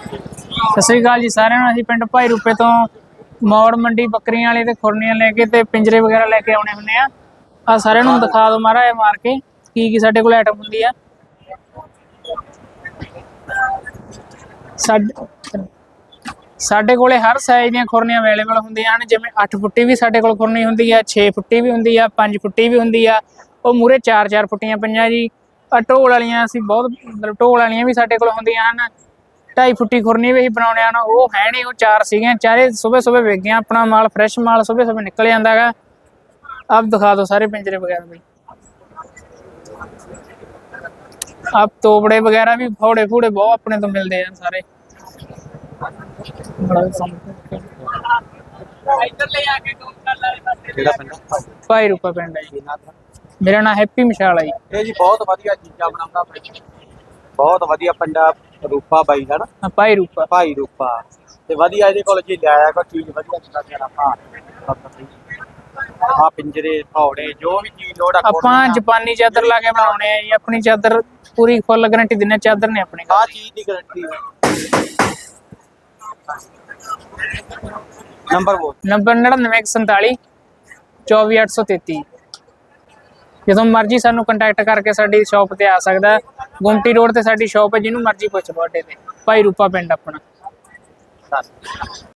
ਸਤਿ ਸ੍ਰੀ ਅਕਾਲ ਜੀ ਸਾਰਿਆਂ ਨੂੰ। ਅਸੀਂ ਪਿੰਡ ਭਾਈ ਰੂਪੇ ਤੋਂ ਮੌੜ ਮੰਡੀ ਬੱਕਰੀਆਂ ਵਾਲੇ ਤੇ ਖੁਰਨੀਆਂ ਲੈ ਕੇ ਤੇ ਪਿੰਜਰੇ ਵਗੈਰਾ ਲੈ ਕੇ ਆਉਣੇ ਹੁੰਦੇ ਆ। ਆ ਸਾਰਿਆਂ ਨੂੰ ਦਿਖਾ ਦਿਓ ਮਾਰਾ ਇਹ ਮਾਰ ਕੇ ਕੀ ਕੀ ਸਾਡੇ ਕੋਲ ਆਈਟਮ ਹੁੰਦੀ ਆ। ਸਾਡੇ ਸਾਡੇ ਕੋਲੇ ਹਰ ਸਾਈਜ਼ ਦੀਆਂ ਖੁਰਨੀਆਂ ਅਵੇਲੇਬਲ ਹੁੰਦੀਆਂ ਹਨ। ਜਿਵੇਂ 8 ਫੁੱਟੀ ਵੀ ਸਾਡੇ ਕੋਲ ਖੁਰਨੀ ਹੁੰਦੀ ਆ 6 ਫੁੱਟੀ ਵੀ ਹੁੰਦੀ ਆ 5 ਫੁੱਟੀ ਵੀ ਹੁੰਦੀ ਆ। ਉਹ ਮੂਰੇ 4-4 ਫੁੱਟੀਆਂ ਪਈਆਂ ਜੀ। ਆ ਢੋਲ ਵਾਲੀਆਂ ਅਸੀਂ ਬਹੁਤ, ਮਤਲਬ ਢੋਲ ਵਾਲੀਆਂ ਵੀ ਸਾਡੇ ਕੋਲ ਹੁੰਦੀਆਂ ਹਨ। ਢਾਈ ਫੁੱਟੀ ਖੁਰਨੀ ਵੀ ਅਸੀਂ ਬਣਾਉਣੇ ਹਨ। ਉਹ ਹੈ ਨਹੀਂ ਉਹ ਚਾਰ ਸੀਗੀਆਂ। ਚਾਰੇ ਸਵੇਰੇ ਸਵੇਰੇ ਵੇਚ ਗਈਆਂ। ਆਪਣਾ ਮਾਲ ਫਰੈਸ਼ ਮਾਲ ਸਵੇਰੇ ਸਵੇਰੇ ਨਿਕਲ ਜਾਂਦਾ ਹੈਗਾ। ਆਪ ਦਿਖਾ ਦਿਓ ਸਾਰੇ ਪਿੰਜਰੇ ਵਗੈਰਾ ਵੀ। ਆਪ ਤੋਬੜੇ ਵਗੈਰਾ ਵੀ ਫੋੜੇ ਫੂੜੇ ਬਹੁਤ ਆਪਣੇ ਤੋਂ ਮਿਲਦੇ ਆ ਸਾਰੇ। ਇੱਧਰ ਲੈ ਆ ਕੇ ਕੰਮ ਕਰ ਲੈ ਕਿਹੜਾ ਪਿੰਡ? ਭਾਈ ਰੂਪਾ ਪਿੰਡ ਹੈ ਜੀ। ਮੇਰਾ ਨਾਮ ਹੈਪੀ ਮਸ਼ਾਲ ਹੈ ਜੀ। ਇਹ ਜੀ ਬਹੁਤ ਵਧੀਆ ਚੀਜ਼ਾਂ ਬਣਾਉਂਦਾ ਬਾਈ ਬਹੁਤ ਵਧੀਆ ਪਿੰਡਾ ਰੂਪਾ ਬਾਈ ਦਾ ਨਾ ਭਾਈ ਰੂਪਾ। ਭਾਈ ਰੂਪਾ। ਤੇ ਵਧੀਆ ਇਹਦੇ ਕੋਲ ਜੀ ਲਿਆਇਆ ਕੋ ਚੀਜ਼ ਵਧੀਆ ਜਿੱਦਾਂ ਕਿ ਆਪਾਂ। ਆ ਪਿੰਜਰੇ ਫੌੜੇ ਜੋ ਵੀ ਚੀਜ਼ ਲੋੜ ਆ ਆਪਾਂ ਜਾਪਾਨੀ ਚਾਦਰ ਲਾ ਕੇ ਬਣਾਉਣੇ ਆ ਜੀ ਆਪਣੀ ਚਾਦਰ ਪੂਰੀ ਫੁੱਲ ਗਾਰੰਟੀ ਦਿੰਨੇ ਚਾਦਰ ਨੇ ਆਪਣੇ ਆ ਚੀਜ਼ ਦੀ ਗਾਰੰਟੀ ਨੰਬਰ ਬੋਲ। ਨੰਬਰ 9947 24833 ਜਦੋਂ ਮਰਜ਼ੀ ਸਾਨੂੰ ਕੰਟੈਕਟ ਕਰਕੇ ਸਾਡੀ ਸ਼ਾਪ ਤੇ ਆ ਸਕਦਾ ਹੈ। ਗੁੰਮਟੀ ਰੋਡ ਤੇ ਸਾਡੀ ਸ਼ਾਪ ਹੈ, ਜਿਹਨੂੰ ਮਰਜ਼ੀ ਪੁੱਛ ਲਓ ਅੱਡੇ ਤੇ ਭਾਈ ਰੂਪਾ ਪਿੰਡ ਆਪਣਾ